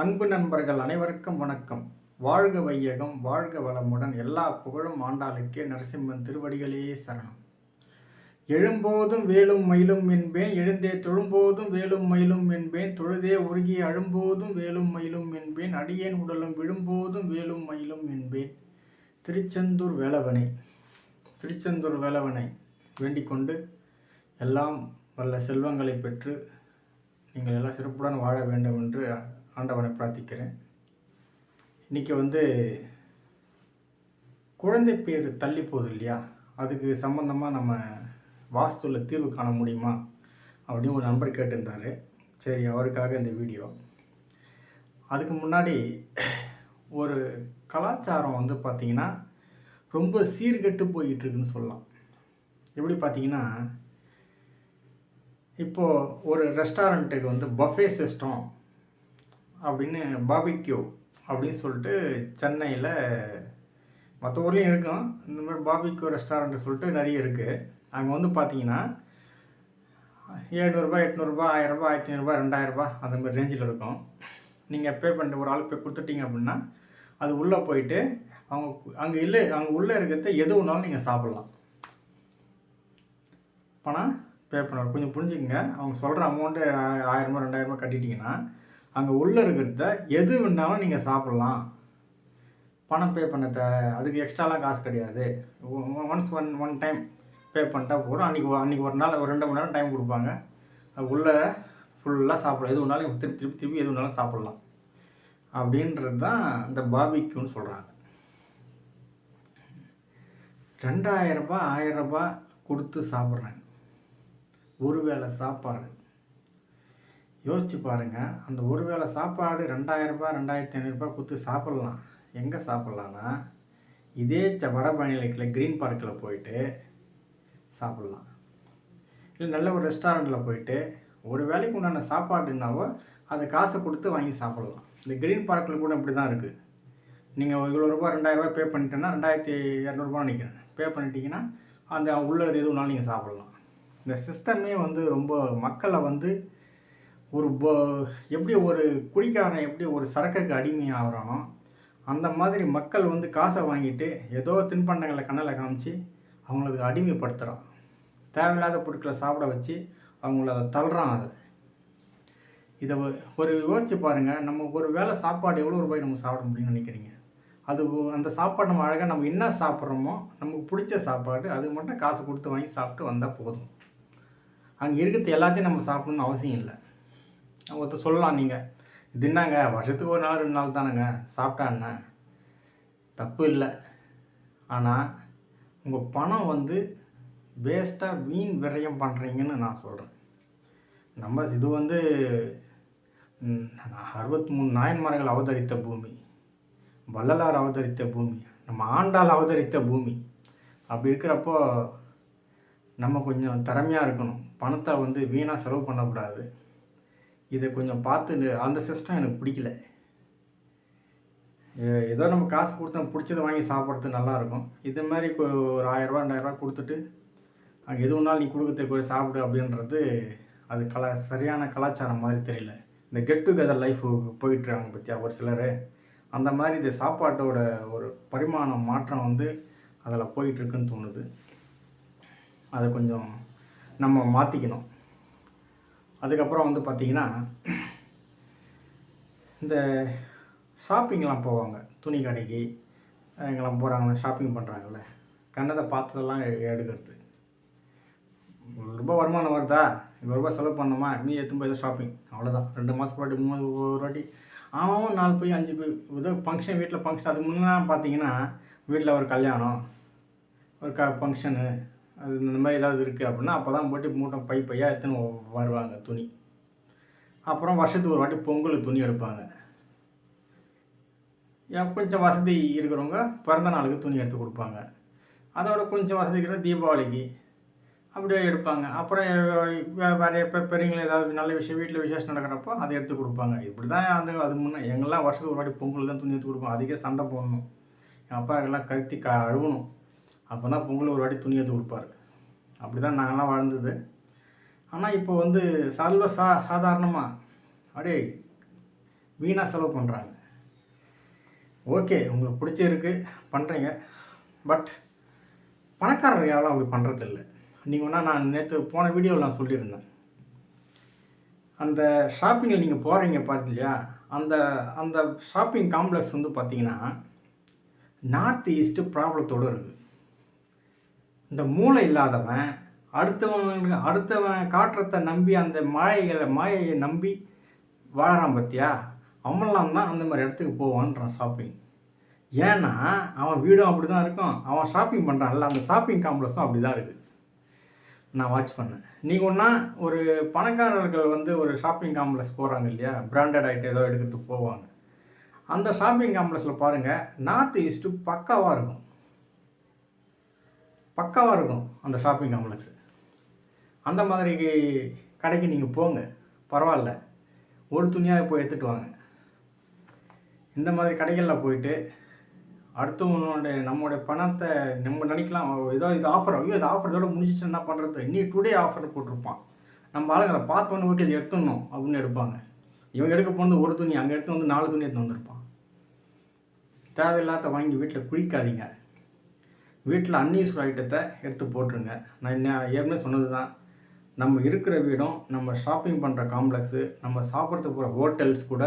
அன்பு நண்பர்கள் அனைவருக்கும் வணக்கம். வாழ்க வையகம் வாழ்க வளமுடன் எல்லா புகழும் ஆண்டாளுக்கே நரசிம்மன் திருவடிகளே சரணம். எழும்போதும் வேலும் மயிலும் என்பேன் எழுந்தே தொழும்போதும் வேலும் மயிலும் என்பேன் தொழுதே உருகி அழும்போதும் வேலும் மயிலும் என்பேன் அடியேன் உடலும் விழும்போதும் வேலும் மயிலும் என்பேன். திருச்செந்தூர் வேலவனை திருச்செந்தூர் வேலவனை வேண்டிக் கொண்டு எல்லாம் வல்ல செல்வங்களை பெற்று நீங்கள் எல்லாம் சிறப்புடன் வாழ வேண்டும் என்று ஆண்டவனை பிரார்த்திக்கிறேன். இன்றைக்கி வந்து குழந்தை பேர் தள்ளி போகுது இல்லையா? அதுக்கு சம்மந்தமாக நம்ம வாஸ்துவில் தீர்வு காண முடியுமா? அப்படின்னு ஒரு நண்பர் கேட்டிருந்தார். சரி அவருக்காக இந்த வீடியோ. அதுக்கு முன்னாடி ஒரு கலாச்சாரம் வந்து பார்த்திங்கன்னா ரொம்ப சீர்கெட்டு போயிட்டுருக்குன்னு சொல்லலாம். எப்படி பார்த்தீங்கன்னா இப்போது ஒரு ரெஸ்டாரண்ட்டுக்கு வந்து பஃபே சிஸ்டம் அப்படின்னு பாபிக்யூ அப்படின்னு சொல்லிட்டு சென்னையில் மற்ற ஊர்லேயும் இருக்கும். இந்த மாதிரி பாபிக்யூ ரெஸ்டாரண்ட்டு சொல்லிட்டு நிறைய இருக்குது அங்கே வந்து பார்த்தீங்கன்னா ஏழ்நூறுபா எட்நூறுபா ஆயிரரூபா ஆயிரத்தி ஐநூறுபா ரெண்டாயிரரூபா அந்த மாதிரி ரேஞ்சில் இருக்கும். நீங்கள் பே பண்ணிட்டு ஒரு ஆள் பே கொடுத்துட்டீங்க அப்படின்னா அது உள்ளே போயிட்டு அவங்க அங்கே இல்லை அங்கே உள்ளே இருக்கிறத எது ஒன்றாலும் நீங்கள் சாப்பிட்லாம். பணம் பே பண்ண கொஞ்சம் புரிஞ்சுக்கங்க. அவங்க சொல்கிற அமௌண்ட்டு ஆயிரமா ரெண்டாயிரமா கட்டிட்டீங்கன்னா அங்கே உள்ளே இருக்கிறத எது வேணாலும் நீங்கள் சாப்பிட்லாம். பணம் பே பண்ண த அதுக்கு எக்ஸ்ட்ராலாம் காசு கிடையாது. Once one one time pay பண்ணிட்டா போதும். அன்றைக்கி அன்றைக்கி ஒரு நாள் ஒரு ரெண்டு மணி நேரம் டைம் கொடுப்பாங்க. உள்ளே ஃபுல்லாக சாப்பிடலாம். எது வேணாலும் திருப்பி திருப்பி திருப்பி எது வேணாலும் சாப்பிட்லாம். அப்படின்றது தான் இந்த பாபிக்குன்னு சொல்கிறாங்க ரெண்டாயிரரூபா ஆயிரரூபா கொடுத்து சாப்பிட்றேன். ஒரு வேளை சாப்பாடு. யோசிச்சு பாருங்கள் அந்த ஒரு வேளை சாப்பாடு ரெண்டாயிரரூபா ரெண்டாயிரத்தி ஐநூறுரூபா கொடுத்து சாப்பிட்லாம். எங்கே சாப்பிட்லான்னா இதே ச மாநிலத்தில் க்ரீன் பார்க்கில் போயிட்டு சாப்பிட்லாம். இல்லை நல்ல ஒரு ரெஸ்டாரண்ட்டில் போயிட்டு ஒரு வேலைக்கு உண்டான சாப்பாடுனாவோ அதை காசை கொடுத்து வாங்கி சாப்பிட்லாம். இந்த க்ரீன் பார்க்கில் கூட இப்படி தான் இருக்குது நீங்கள் இவ்வளோ ரூபா ரெண்டாயிரரூபா பே பண்ணிட்டேன்னா ரெண்டாயிரத்தி இரநூறுபா நினைக்கிறேன். பே பண்ணிட்டீங்கன்னா அந்த உள்ளது எது வேணாலும் நீங்கள் சாப்பிட்லாம். இந்த சிஸ்டமே வந்து ரொம்ப மக்களை வந்து ஒரு போ எப்படி ஒரு குடிக்காரன் எப்படி ஒரு சரக்குக்கு அடிமையாகிறானோ அந்த மாதிரி மக்கள் வந்து காசை வாங்கிட்டு ஏதோ தின்பண்டங்களை கண்ணில் காமிச்சு அவங்களுக்கு அடிமைப்படுத்துகிறான் தேவையில்லாத பொருட்களை சாப்பிட வச்சு அவங்கள அதை தள்ளுறான் அதை. இதை ஒரு யோசிச்சு பாருங்கள் நம்ம ஒரு வேளை சாப்பாடு எவ்வளோ ரூபாய் நம்ம சாப்பிட முடியும்னு நினைக்கிறீங்க? அது அந்த சாப்பாடு நம்ம அழகாக நம்ம என்ன சாப்பிட்றோமோ நமக்கு பிடிச்ச சாப்பாடு அது மட்டும் காசு கொடுத்து வாங்கி சாப்பிட்டு வந்தால் போதும். அங்கே இருக்கிறது எல்லாத்தையும் நம்ம சாப்பிடணும்னு அவசியம் இல்லை. ஒருத்தர் சொல்லலாம் நீங்கள் இது என்னங்க? வருஷத்துக்கு ஒரு நாள் ரெண்டு நாள் தானேங்க? சாப்பிட்டா என்ன? தப்பு இல்லை. ஆனால் உங்கள் பணம் வந்து வேஸ்ட்டாக வீண் விரயம் பண்ணுறீங்கன்னு நான் சொல்கிறேன் நம்ம இது வந்து அறுபத்தி மூணு நாயன்மார்கள் அவதரித்த பூமி. வள்ளலார் அவதரித்த பூமி. நம்ம ஆண்டால் அவதரித்த பூமி. அப்படி இருக்கிறப்போ நம்ம கொஞ்சம் திறமையாக இருக்கணும். பணத்தை வந்து வீணாக செலவு பண்ணக்கூடாது. இதை கொஞ்சம் பார்த்து அந்த சிஸ்டம் எனக்கு பிடிக்கல. ஏதோ நம்ம காசு கொடுத்தா பிடிச்சதை வாங்கி சாப்பிட்றது நல்லாயிருக்கும். இது மாதிரி ஒரு ஆயிரரூபா ரெண்டாயிரரூபா கொடுத்துட்டு அங்கே எது ஒன்றாலும் நீ கொடுக்கறதுக்கு சாப்பிடு அப்படின்றது அது கலா சரியான கலாச்சாரம் மாதிரி தெரியல. இந்த கெட் டுகெதர் லைஃப் போயிட்டுருக்காங்க பற்றியா ஒரு சிலர். அந்த மாதிரி இந்த சாப்பாட்டோட ஒரு பரிமாணம் மாற்றம் வந்து அதில் போயிட்டுருக்குன்னு தோணுது. அதை கொஞ்சம் நம்ம மாற்றிக்கணும் அதுக்கப்புறம் வந்து பார்த்திங்கன்னா இந்த ஷாப்பிங்லாம் போவாங்க. துணி கடைக்கு எங்கெல்லாம் போகிறாங்க ஷாப்பிங் பண்ணுறாங்கல்ல கண்ணதை பார்த்ததெல்லாம் எடுக்கிறது. ரூபாய் வருமானம் வருதா? இவ்வளோ ரூபாய் செலவு பண்ணோமா நீ எத்தும் போய் ஷாப்பிங் அவ்வளோதான் ரெண்டு மாதம் பாட்டி மூணு ஒரு வாட்டி. அவன் நாலு போய் அஞ்சு போய். ஏதோ ஃபங்க்ஷன் வீட்டில் ஃபங்க்ஷன் அதுக்கு முன்னே பார்த்தீங்கன்னா வீட்டில் ஒரு கல்யாணம் ஒரு க ஃபங்க்ஷனு அது இந்த மாதிரி ஏதாவது இருக்குது அப்படின்னா அப்போ தான் போட்டு மூட்டை பை பையாக எத்தனை வருவாங்க துணி. அப்புறம் வருஷத்துக்கு ஒரு வாட்டி பொங்கல் துணி எடுப்பாங்க. கொஞ்சம் வசதி இருக்கிறவங்க பிறந்த நாளுக்கு துணி எடுத்து கொடுப்பாங்க. அதோட கொஞ்சம் வசதி இருக்கிற தீபாவளிக்கு அப்படியே எடுப்பாங்க. அப்புறம் வேறு எப்போ பெரியவங்களை ஏதாவது நல்ல விஷயம் வீட்டில் விசேஷம் நடக்கிறப்போ அதை எடுத்து கொடுப்பாங்க. இப்படி தான் அந்த அது முன்னே எங்கெல்லாம் வருஷத்துக்கு ஒரு வாட்டி பொங்கல் தான் துணி எடுத்து கொடுப்போம். அதிக சண்டை போடணும். எங்கள் அப்பா எல்லாம் கருத்தி க அழுவணும். அப்போ தான் பொங்கல் ஒரு வாட்டி துணியை எடுத்து அப்படி தான் நாங்கள்லாம் வாழ்ந்தது. ஆனால் இப்போ வந்து சர்வ சா சாதாரணமாக அப்படியே வீணாக செலவு பண்ணுறாங்க ஓகே உங்களுக்கு பிடிச்சிருக்கு பண்ணுறீங்க பட் பணக்காரர் யாரும் அப்படி பண்ணுறதில்ல நீங்கள் வேணால் நான் நேற்று போன வீடியோவில் நான் சொல்லியிருந்தேன். அந்த ஷாப்பிங்கில் நீங்கள் போகிறீங்க பார்த்திலையா அந்த அந்த ஷாப்பிங் காம்ப்ளெக்ஸ் வந்து பார்த்தீங்கன்னா நார்த் ஈஸ்ட்டு ப்ராப்ளத்தோடு இருக்குது இந்த மூளை இல்லாதவன் அடுத்தவன் அடுத்தவன் காட்டுறத நம்பி அந்த மழைகளை மாயையை நம்பி வாழறான் பார்த்தியா அவன்லாம் தான் அந்த மாதிரி இடத்துக்கு போவான்றான் ஷாப்பிங் ஏன்னா அவன் வீடும் அப்படி தான் இருக்கும். அவன் ஷாப்பிங் பண்ணுறான்ல அந்த ஷாப்பிங் காம்ப்ளெக்ஸும் அப்படி தான் இருக்குது நான் வாட்ச் பண்ணேன். நீங்கள் ஒன்றா ஒரு பணக்காரர்கள் வந்து ஒரு ஷாப்பிங் காம்ப்ளெக்ஸ் போகிறாங்க இல்லையா? பிராண்டட் ஐட்டம் ஏதோ எடுக்கிறதுக்கு போவாங்க. அந்த ஷாப்பிங் காம்ப்ளெக்ஸில் பாருங்கள் நார்த் ஈஸ்ட்டு பக்காவாக இருக்கும். பக்காவாக இருக்கும் அந்த ஷாப்பிங் காம்ப்ளெக்ஸு அந்த மாதிரி கடைக்கு நீங்கள் போங்க. பரவாயில்ல. ஒரு துணியாக போய் எடுத்துகிட்டு வாங்க. இந்த மாதிரி கடைகளில் போயிட்டு அடுத்தவனுடைய நம்மளுடைய பணத்தை நம்ம நினைக்கலாம். ஏதோ இது ஆஃபர் ஐயோ இது ஆஃபர் இதோட முடிஞ்சிச்சு என்ன பண்ணுறது இன்னி டுடே ஆஃபர் போட்டிருப்பான். நம்ம ஆளுங்க அதை பார்த்தோன்னு ஓகே இது எடுத்துடணும் அப்படின்னு எடுப்பாங்க. இவன் எடுக்க போனது ஒரு துணி அங்கே எடுத்து வந்து நாலு துணி எடுத்து வந்திருப்பான். தேவையில்லாத வாங்கி வீட்டில் குளிக்காதீங்க. வீட்டில் அன்யூஸ்ஃபுல் ஐட்டத்தை எடுத்து போட்டுருங்க. நான் என்ன ஏற்கனவே சொன்னது தான் நம்ம இருக்கிற வீடும் நம்ம ஷாப்பிங் பண்ணுற காம்ப்ளெக்ஸு நம்ம சாப்பிட்றதுக்கு போகிற ஹோட்டல்ஸ் கூட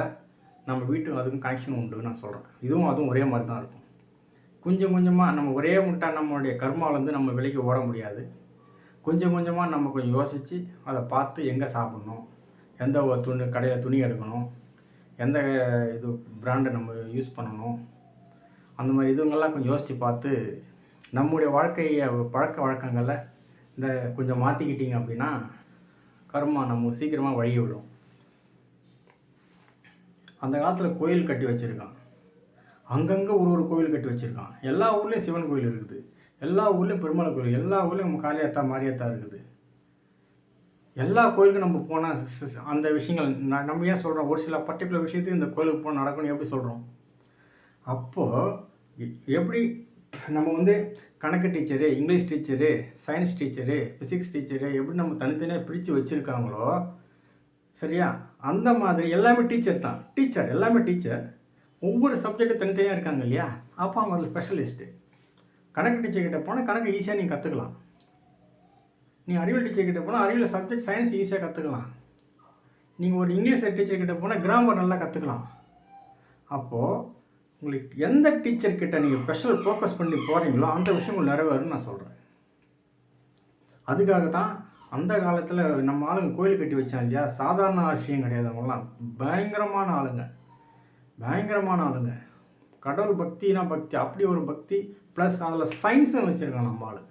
நம்ம வீட்டுக்கு அதுக்கும் கனெக்ஷன் உண்டு நான் சொல்கிறேன் இதுவும் அதுவும் ஒரே மாதிரி தான் இருக்கும். கொஞ்சம் கொஞ்சமாக நம்ம ஒரே முட்டா நம்மளுடைய கர்மாவிலேருந்து நம்ம விலைக்கு ஓட முடியாது. கொஞ்சம் கொஞ்சமாக நம்ம கொஞ்சம் யோசித்து அதை பார்த்து எங்கே சாப்பிட்ணும்? எந்த ஒரு துணி கடையில் துணி எடுக்கணும்? எந்த இது பிராண்டை நம்ம யூஸ் பண்ணணும்? அந்த மாதிரி இதுங்கெல்லாம் கொஞ்சம் யோசித்து பார்த்து நம்முடைய வாழ்க்கையை பழக்க வழக்கங்களை இந்த கொஞ்சம் மாற்றிக்கிட்டீங்க அப்படின்னா கர்மா நம்ம சீக்கிரமாக வழி விடும் அந்த காலத்தில் கோயில் கட்டி வச்சுருக்கான் அங்கங்கே ஒரு ஒரு கோயில் கட்டி வச்சுருக்கான் எல்லா ஊர்லேயும் சிவன் கோயில் இருக்குது. எல்லா ஊர்லேயும் பெருமாள் கோயில் எல்லா ஊர்லேயும் நம்ம காளியாத்தா மாரியாத்தா இருக்குது. எல்லா கோயிலுக்கும் நம்ம போனால் அந்த விஷயங்கள் நான் நம்ம ஏன் சொல்கிறோம் ஒரு சில பர்டிகுலர் விஷயத்துக்கு இந்த கோயிலுக்கு போனால் நடக்கணும் எப்படி சொல்கிறோம் அப்போது எப்படி நம்ம வந்து கணக்கு teacher English teacher science teacher physics teacher எப்படி நம்ம தனித்தனியாக பிரித்து வச்சுருக்காங்களோ சரியா? அந்த மாதிரி எல்லாமே டீச்சர் தான். டீச்சர் எல்லாமே டீச்சர். ஒவ்வொரு சப்ஜெக்ட்டு தனித்தனியாக இருக்காங்க இல்லையா? அப்போ அவங்க அதில் ஸ்பெஷலிஸ்ட்டு கணக்கு டீச்சர் கிட்ட போனால் கணக்கு ஈஸியாக நீங்கள் கற்றுக்கலாம் நீ அறிவியல் டீச்சர் கிட்ட போனால் அறிவியல் சப்ஜெக்ட் சயின்ஸ் ஈஸியாக கற்றுக்கலாம் நீங்கள் ஒரு இங்கிலீஷ் டீச்சர் கிட்ட போனால் கிராமர் நல்லா கற்றுக்கலாம் அப்போது உங்களுக்கு எந்த டீச்சர் கிட்ட நீங்கள் ஸ்பெஷல் ஃபோக்கஸ் பண்ணி போகிறீங்களோ அந்த விஷயங்கள் உங்களுக்கு நிறைவேறும்னு நான் சொல்கிறேன் அதுக்காக தான் அந்த காலத்தில் நம்ம ஆளுங்க கோயில் கட்டி வச்சாங்க இல்லையா? சாதாரண விஷயம் கிடையாது அவங்களாம் பயங்கரமான ஆளுங்க. பயங்கரமான ஆளுங்க. கடவுள் பக்தினா பக்தி. அப்படி ஒரு பக்தி. ப்ளஸ் அதில் சயின்ஸும் வச்சுருக்கான் நம்ம ஆள்.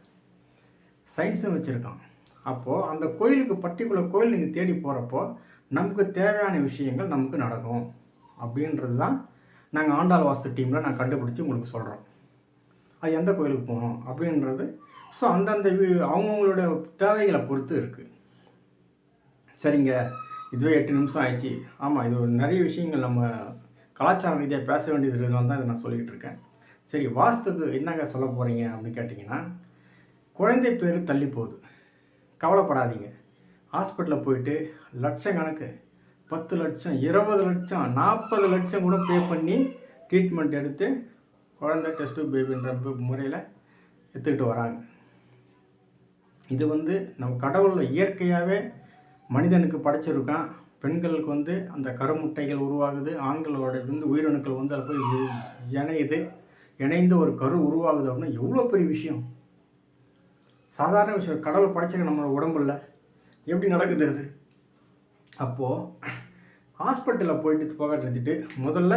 சயின்ஸும் வச்சுருக்கான். அப்போது அந்த கோயிலுக்கு பர்டிகுலர் கோயில் நீங்கள் தேடி போகிறப்போ நமக்கு தேவையான விஷயங்கள் நமக்கு நடக்கும். அப்படின்றது தான் நாங்கள் ஆண்டாள் வாஸ்து டீமில் நான் கண்டுபிடிச்சி உங்களுக்கு சொல்கிறோம் அது எந்த கோயிலுக்கு போகணும் அப்படின்றது. ஸோ அந்தந்த அவங்கவுங்களோட தேவைகளை பொறுத்து இருக்குது சரிங்க இதுவே எட்டு நிமிஷம் ஆயிடுச்சு. ஆமாம் இது ஒரு நிறைய விஷயங்கள் நம்ம கலாச்சார ரீதியாக பேச வேண்டியது இருந்தால் தான் இதை நான் சொல்லிக்கிட்டு இருக்கேன். சரி வாஸ்துக்கு என்னங்க சொல்ல போகிறீங்க அப்படின்னு கேட்டிங்கன்னா குழந்தை பேர் தள்ளி போகுது. கவலைப்படாதீங்க. ஹாஸ்பிட்டலில் போயிட்டு லட்சக்கணக்கு பத்து லட்சம் இருபது லட்சம் நாற்பது லட்சம் கூட பே பண்ணி ட்ரீட்மெண்ட் எடுத்து குழந்தை டெஸ்ட்டு பேபின்ற முறையில் எடுத்துக்கிட்டு வராங்க. இது வந்து நம்ம கடவுளில் இயற்கையாகவே மனிதனுக்கு படைச்சிருக்கான். பெண்களுக்கு வந்து அந்த கருமுட்டைகள் உருவாகுது ஆண்களோட வந்து உயிரணுக்கள் வந்து அது போய் இணையுது. இணைந்து ஒரு கரு உருவாகுது அப்படின்னா எவ்வளோ பெரிய விஷயம்? சாதாரண விஷயம் கடவுள் படைச்சிருக்க நம்மளோட உடம்புல எப்படி நடக்குது அது? அப்போது ஹாஸ்பிட்டலில் போயிட்டு போக எடுத்துட்டு முதல்ல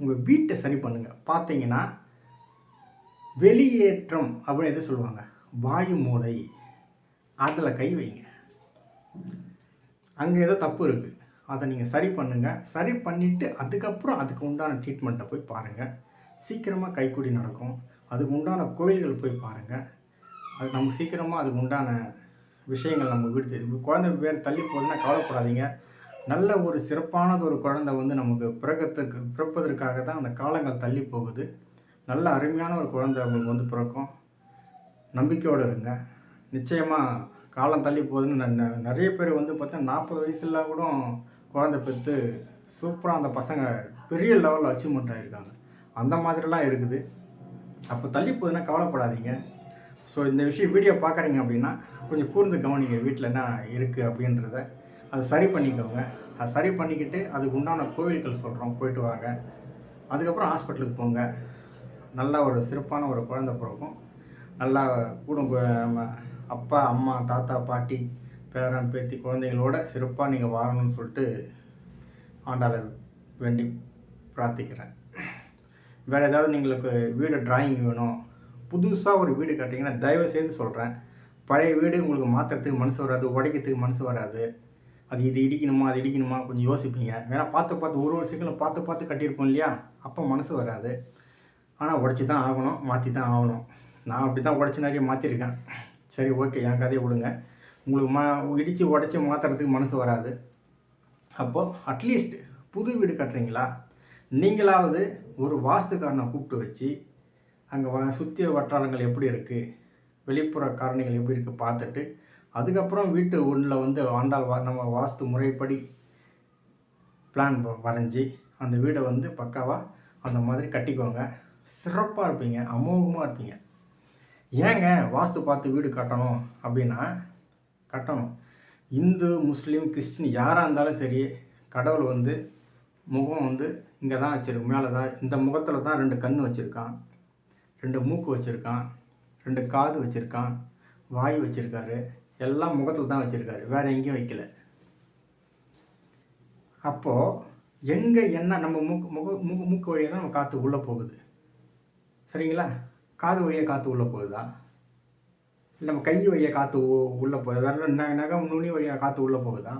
உங்கள் வீட்டை சரி பண்ணுங்கள் பார்த்தீங்கன்னா வெளியேற்றம் அப்படின்னு எது சொல்லுவாங்க? வாயு மூளை. அதில் கை வைங்க. அங்கே ஏதோ தப்பு இருக்குது அதை நீங்கள் சரி பண்ணுங்கள் சரி பண்ணிவிட்டு அதுக்கப்புறம் அதுக்கு உண்டான ட்ரீட்மெண்ட்டை போய் பாருங்கள் சீக்கிரமாக கைக்கூடி நடக்கும். அதுக்கு உண்டான கோயில்கள் போய் பாருங்கள் அது நமக்கு சீக்கிரமாக அதுக்கு உண்டான விஷயங்கள் நம்ம வீடு குழந்தை வேறு தள்ளி போகுதுன்னா கவலைப்படாதீங்க. நல்ல ஒரு சிறப்பானது ஒரு குழந்தை வந்து நமக்கு பிறக்கத்துக்கு பிறப்பதற்காக தான் அந்த காலங்கள் தள்ளி போகுது. நல்ல அருமையான ஒரு குழந்தை உங்களுக்கு வந்து பிறக்கும். நம்பிக்கையோடு இருங்க. நிச்சயமாக காலம் தள்ளி போகுதுன்னு நிறைய பேர் வந்து பார்த்தா நாற்பது வயசுல கூட குழந்தை பெற்று சூப்பராக அந்த பசங்க பெரிய லெவலில் அச்சீவ்மெண்ட் ஆகிருக்காங்க அந்த மாதிரிலாம் இருக்குது. அப்போ தள்ளி போகுதுன்னா கவலைப்படாதீங்க. ஸோ இந்த விஷயம் வீடியோ பார்க்குறீங்க அப்படின்னா கொஞ்சம் கூர்ந்து கவனிங்க வீட்டில் என்ன இருக்குது அப்படின்றத. அதை சரி பண்ணிக்கோங்க. அதை சரி பண்ணிக்கிட்டு அதுக்கு உண்டான கோவில்கள் சொல்கிறோம் போயிட்டு வாங்க. அதுக்கப்புறம் ஹாஸ்பிட்டலுக்கு போங்க. நல்ல ஒரு சிறப்பான ஒரு குழந்தை பிறக்கும். நல்லா கூட நம்ம அப்பா அம்மா தாத்தா பாட்டி பேரன் பேத்தி குழந்தைங்களோட சிறப்பாக நீங்கள் வாழணும்னு சொல்லிட்டு ஆண்டாளை வேண்டி பிரார்த்திக்கிறேன். வேறு ஏதாவது உங்களுக்கு வீடு டிராயிங் வேணும் புதுசாக ஒரு வீடு கட்டிங்கன்னா தயவு செய்து சொல்கிறேன் பழைய வீடு உங்களுக்கு மாற்றுறதுக்கு மனசு வராது உடைக்கிறதுக்கு மனசு வராது. அது இது இடிக்கணுமா அது இடிக்கணுமா கொஞ்சம் யோசிப்பீங்க. வேணால் பார்த்து பார்த்து ஒரு ஒரு சைக்கிளும் பார்த்து பார்த்து கட்டியிருப்போம் இல்லையா? அப்போ மனசு வராது. ஆனால் உடச்சி தான் ஆகணும் மாற்றி தான் ஆகணும். நான் அப்படி தான் உடச்சி நிறைய மாற்றிருக்கேன் சரி ஓகே என் கதையை விடுங்க. உங்களுக்கு மா இடித்து உடச்சி மாற்றுறதுக்கு மனசு வராது. அப்போது அட்லீஸ்ட் புது வீடு கட்டுறீங்களா? நீங்களாவது ஒரு வாஸ்துக்காரனை கூப்பிட்டு வச்சு அங்கே வ சுற்றிய வட்டாரங்கள் எப்படி இருக்குது வெளிப்புற காரணிகள் எப்படி இருக்குது பார்த்துட்டு அதுக்கப்புறம் வீட்டு ஒன்றில் வந்து ஆண்டாள் வா நம்ம வாஸ்து முறைப்படி பிளான் வரைஞ்சி அந்த வீடை வந்து பக்காவாக அந்த மாதிரி கட்டிக்கோங்க. சிறப்பாக இருப்பீங்க அமோகமாக இருப்பீங்க. ஏங்க வாஸ்து பார்த்து வீடு கட்டணும் அப்படின்னா கட்டணும். இந்து முஸ்லீம் கிறிஸ்டின் யாராக இருந்தாலும் சரி கடவுள் வந்து முகம் வந்து இங்கே தான் வச்சுருக்கு மேலே தான் இந்த முகத்தில் தான் ரெண்டு கண் வச்சுருக்கான் ரெண்டு மூக்கு வச்சுருக்கான். ரெண்டு காது வச்சுருக்கான் வாய் வச்சுருக்காரு எல்லாம் முகத்தில் தான் வச்சுருக்காரு வேறு எங்கேயும் வைக்கல. அப்போது எங்கே என்ன நம்ம மூக்கு முக முக மூக்கு வழியாக தான் நம்ம காற்று உள்ளே போகுது. சரிங்களா? காது வழியாக காற்று உள்ளே போகுதா? இல்லை நம்ம கை வழியாக காற்று உள்ளே போகுது வேறு ந நகம் நுனி வழியாக காற்று உள்ளே போகுதா?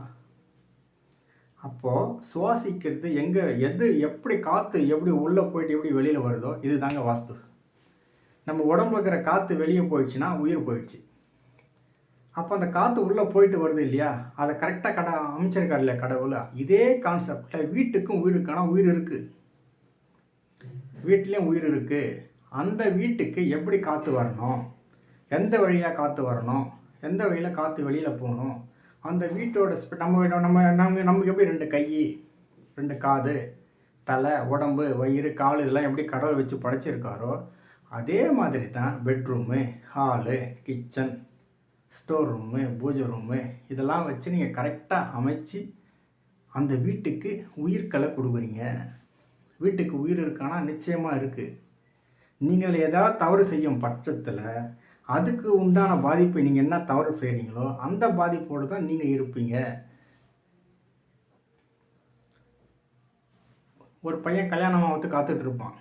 அப்போது சுவாசிக்கிறது எங்கே எது எப்படி காற்று எப்படி உள்ளே போயிட்டு எப்படி வெளியில் வருதோ இது தாங்க வாஸ்து. நம்ம உடம்பு இருக்கிற காற்று வெளியே போயிடுச்சுன்னா உயிர் போயிடுச்சு. அப்போ அந்த காற்று உள்ளே போயிட்டு வருது இல்லையா? அதை கரெக்டாக கடை அமைச்சிருக்காரு இல்லையா கடவுள்? இதே கான்செப்டில் வீட்டுக்கும் உயிருக்கான உயிர் இருக்குது வீட்லேயும் உயிர் இருக்குது அந்த வீட்டுக்கு எப்படி காற்று வரணும்? எந்த வழியாக காற்று வரணும்? எந்த வழியில் காற்று வெளியில் போகணும்? அந்த வீட்டோட ஸ்ப- நம்ம நம்ம நம்ம நமக்கு எப்படி ரெண்டு கை ரெண்டு காது தலை உடம்பு வயிறு கால் இதெல்லாம் எப்படி கடவுள் வச்சு படைச்சிருக்காரோ அதே மாதிரி தான் bedroom hall kitchen store room பூஜை ரூமு இதெல்லாம் வச்சு நீங்கள் கரெக்டாக அமைச்சு அந்த வீட்டுக்கு உயிர்களை கொடுக்குறீங்க. வீட்டுக்கு உயிர் இருக்கானா? நிச்சயமாக இருக்குது நீங்கள் ஏதாவது தவறு செய்யும் பட்சத்தில் அதுக்கு உண்டான பாதிப்பை நீங்கள் என்ன தவறு செய்கிறீங்களோ அந்த பாதிப்போடு தான் நீங்கள் இருப்பீங்க. ஒரு பையன் கல்யாணம் ஆகிறது காத்துட்ருப்பான்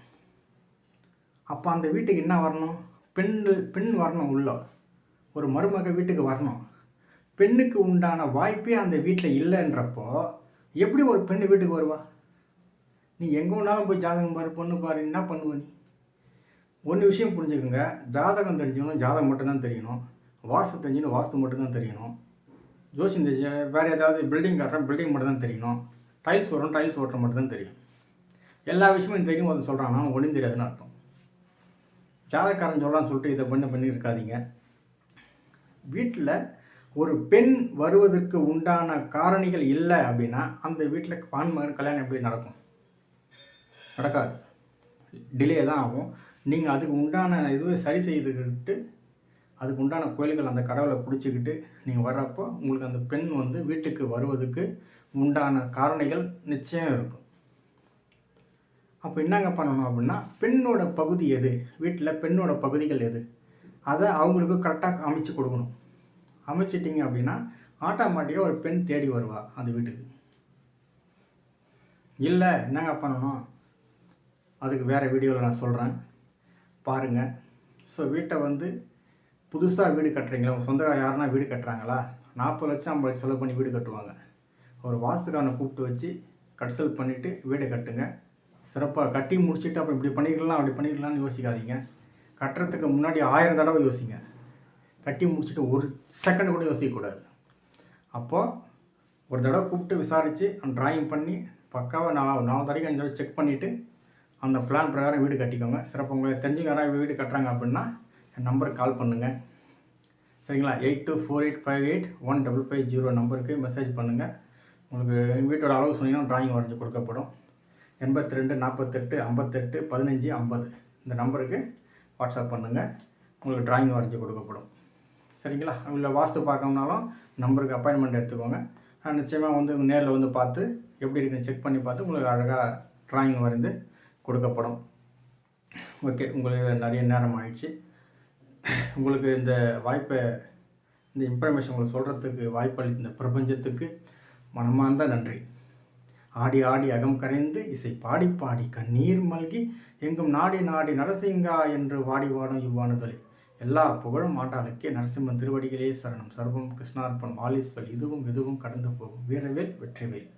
அப்போ அந்த வீட்டுக்கு என்ன வரணும்? பெண் பெண் வரணும் உள்ள. ஒரு மருமக வீட்டுக்கு வரணும். பெண்ணுக்கு உண்டான வாய்ப்பே அந்த வீட்டில் இல்லைன்றப்போ எப்படி ஒரு பெண் வீட்டுக்கு வருவா? நீ எங்கே வேணாலும் போய் ஜாதகம் பாரு பொண்ணு பாரு என்ன பண்ணுவ நீ? ஒன்று விஷயம் புரிஞ்சுக்கோங்க. ஜாதகம் தெரிஞ்சுக்கணும் ஜாதகம் மட்டும்தான் தெரியணும். வாஸ்து தெரிஞ்சுக்கணும் வாஸ்து மட்டும்தான் தெரியணும். ஜோசியம் தெரிஞ்ச வேறு ஏதாவது பில்டிங் கட்டுறோம் பில்டிங் மட்டும்தான் தெரியணும். டைல்ஸ் வரும் டைல்ஸ் ஓட்டுற மட்டும்தான் தெரியும். எல்லா விஷயமும் தெரியும் ஒருத்தன் சொல்கிறான் ஒன்றும் தெரியாதுன்னு அர்த்தம். ஜாதக்காரன் சொல்கிறான்னு சொல்லிட்டு இதை பண்ண பண்ணி இருக்காதீங்க வீட்டில் ஒரு பெண் வருவதற்கு உண்டான காரணிகள் இல்லை அப்படின்னா அந்த வீட்டில் பான்மகன் கல்யாணம் எப்படி நடக்கும்? நடக்காது. டிலே தான் ஆகும். நீங்கள் அதுக்கு உண்டான இதுவை சரி செய்துக்கிட்டு அதுக்கு உண்டான கோயில்கள் அந்த கடவுளை பிடிச்சிக்கிட்டு நீங்கள் வர்றப்போ உங்களுக்கு அந்த பெண் வந்து வீட்டுக்கு வருவதற்கு உண்டான காரணிகள் நிச்சயம் இருக்கும். அப்போ என்னங்க பண்ணணும் அப்படின்னா பெண்ணோட பகுதி எது? வீட்டில் பெண்ணோட பகுதிகள் எது? அதை அவங்களுக்கு கரெக்டாக அமைச்சு கொடுக்கணும். அமைச்சிட்டிங்க அப்படின்னா ஆட்டோமேட்டிக்காக ஒரு பெண் தேடி வருவா அந்த வீட்டுக்கு. இல்லை என்னங்க பண்ணணும்? அதுக்கு வேறு வீடியோவில் நான் சொல்கிறேன் பாருங்கள் ஸோ வீட்டை வந்து புதுசாக வீடு கட்டுறீங்களா? உங்கள் சொந்தக்கார யாருன்னா வீடு கட்டுறாங்களா? நாற்பது லட்சம் ஐம்பது லட்சம் செலவு பண்ணி வீடு கட்டுவாங்க. ஒரு வாஸ்துக்காரனை கூப்பிட்டு வச்சு கட்சல் பண்ணிவிட்டு வீடை கட்டுங்க. சிறப்பாக கட்டி முடிச்சுட்டு அப்புறம் இப்படி பண்ணிக்கலாம் அப்படி பண்ணிக்கலாம்னு யோசிக்காதீங்க. கட்டுறதுக்கு முன்னாடி ஆயிரம் தடவை யோசிங்க. கட்டி முடிச்சுட்டு ஒரு செகண்ட் கூட யோசிக்கக்கூடாது. அப்போது ஒரு தடவை கூப்பிட்டு விசாரித்து அந்த ட்ராயிங் பண்ணி பக்காவாக நாலு நாலு தடவைக்கு அஞ்சு தடவை செக் பண்ணிவிட்டு அந்த பிளான் பிரகாரம் வீடு கட்டிக்கோங்க. சிறப்பு உங்களுக்கு தெரிஞ்சுங்க யாராவது வீடு கட்டுறாங்க அப்படின்னா என் நம்பருக்கு கால் பண்ணுங்கள் சரிங்களா? Eight two four eight five eight one double five zero நம்பருக்கு மெசேஜ் பண்ணுங்கள் உங்களுக்கு வீட்டோட அளவு சொன்னீங்கன்னா ட்ராயிங் வரைஞ்சி கொடுக்கப்படும். எண்பத்தி ரெண்டு நாற்பத்தெட்டு ஐம்பத்தெட்டு பதினஞ்சு ஐம்பது. இந்த நம்பருக்கு வாட்ஸ்அப் பண்ணுங்கள் உங்களுக்கு டிராயிங் வரைஞ்சி கொடுக்கப்படும். சரிங்களா? இல்லை வாஸ்து பார்க்கணுனாலும் நம்பருக்கு அப்பாயின்மெண்ட் எடுத்துக்கோங்க. நான் நிச்சயமாக வந்து நேரில் வந்து பார்த்து எப்படி இருக்குன்னு செக் பண்ணி பார்த்து உங்களுக்கு அழகாக டிராயிங் வரைந்து கொடுக்கப்படும். ஓகே உங்களுக்கு நிறைய நேரம் ஆயிடுச்சு. உங்களுக்கு இந்த வாய்ப்பை இந்த இன்ஃபர்மேஷன் உங்களுக்கு சொல்கிறதுக்கு வாய்ப்பளித்த இந்த பிரபஞ்சத்துக்கு மனமார்ந்த நன்றி. ஆடி ஆடி அகம் கரைந்து இசை பாடி பாடி கண்ணீர் மல்கி எங்கும் நாடி நாடி நரசிங்கா என்று வாடி வாடும் இவ்வாணுதலை எல்லா புகழும் ஆண்டாளுக்கே நரசிம்மன் திருவடிகளே சரணம். சர்வம் கிருஷ்ணார்பன் ஆலீஸ்வல் இதுவும் எதுவும் கடந்து போகும். வீரவேல் வெற்றிவேல்.